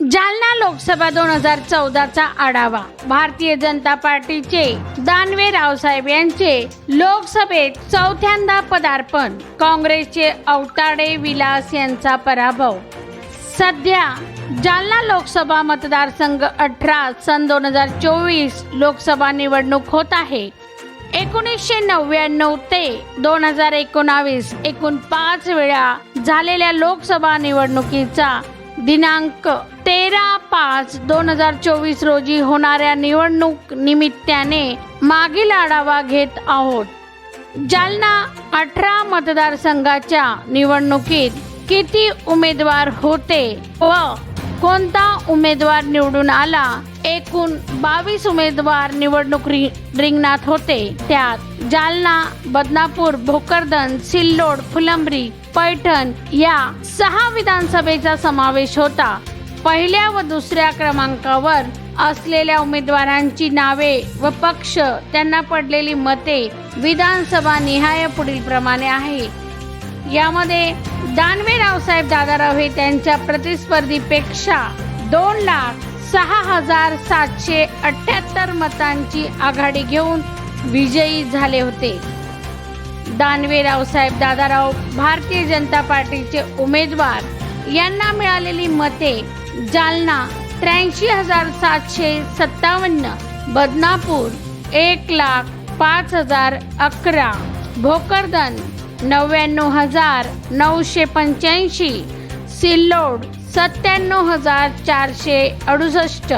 जालना लोकसभा दोन हजार चौदाचा आढावा. भारतीय जनता पार्टीचे दानवे रावसाहेब यांचे लोकसभेत चौथ्यांदा पदार्पण. काँग्रेसचे अवताडे विलास यांचा पराभव. सध्या जालना लोकसभा मतदारसंघ अठरा सन दोन हजार चोवीस लोकसभा निवडणूक होत आहे. एकोणीसशे नव्याण्णव ते दोन हजार एकोणावीस एकूण पाच वेळा झालेल्या लोकसभा निवडणुकीचा दिनांक तेरा पाच दोन हजार चोवीस रोजी होणाऱ्या निवडणूक निमित्ताने मागील आढावा घेत आहोत. जालना अठरा मतदारसंघाच्या निवडणुकीत किती उमेदवार होते व कोणता उमेदवार निवडून आला? एकूण बावीस उमेदवार निवडणूक रिंगणात होते. त्यात जालना बदनापूर भोकरदन सिल्लोड फुलंब्री पैठण या सहा विधानसभेचा समावेश होता. पहिल्या व दुसऱ्या क्रमांकावर असलेल्या उमेदवारांची नावे व पक्ष त्यांना पडलेली मते विधानसभा निहाय पुढील प्रमाणे आहे. यामध्ये दानवे रावसाहेब दादाराव हे त्यांच्या प्रतिस्पर्धीपेक्षा दोन लाख सहा हजार सातशे अठ्याहत्तर मतांची आघाडी घेऊन विजयी झाले होते. दानवे रावसाहेब दादाराव भारतीय जनता पार्टीचे उमेदवार. यांना मिळालेली मते जालना त्र्याऐंशी हजार सातशे सत्तावन्न बदनापूर एक लाख पाच हजार अकरा भोकरदन नव्याण्णव हजार नऊशे पंच्याऐंशी. सिल्लोड सत्त्याण्णव हजार चारशे अडुसष्ट.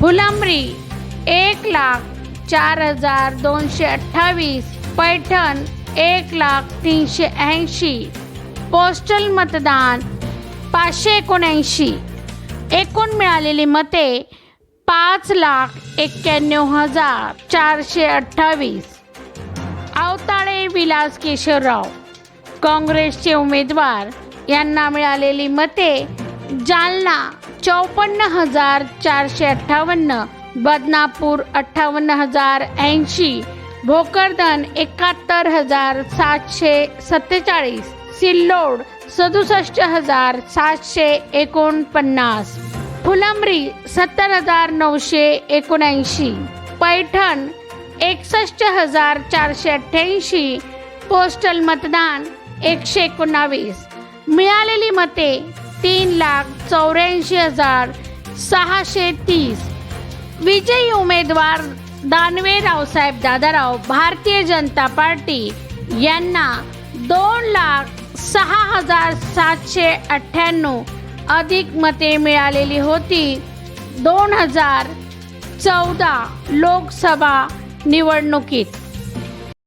फुलंब्री एक लाख चार हजार दोनशे अठ्ठावीस. पैठण एक लाख तीनशे ऐंशी. पोस्टल मतदान पाचशे एकोणऐंशी. एकूण मिळालेली मते पाच लाख एक्क्याण्णव हजार चारशे अठ्ठावीस. विलास केशवराव. काँग्रेसचे उमेदवार यांना मिळालेली मते जालना चौपन्न हजार चारशे अठ्ठावन्न बदनापूर अठ्ठावन्न हजार ऐंशी भोकरदन एकाहत्तर हजार सातशे सत्तेचाळीस सिल्लोड सदुसष्ट हजार सातशे एकोणपन्नास फुलंब्री सत्तर हजार नऊशे एकोणऐंशी पैठण एकसष्ट हजार चारशे अठ्ठ्याऐंशी. पोस्टल मतदान एकशे एकोणावीस. मिळालेली मते तीन लाख चौऱ्याऐंशी हजार सहाशे तीस. विजयी उमेदवार दानवे रावसाहेब दादाराव भारतीय जनता पार्टी यांना दोन लाख सहा हजार सातशे अठ्ठ्याण्णव अधिक मते मिळालेली होती. दोन हजार चौदा लोकसभा निवडणुकीत.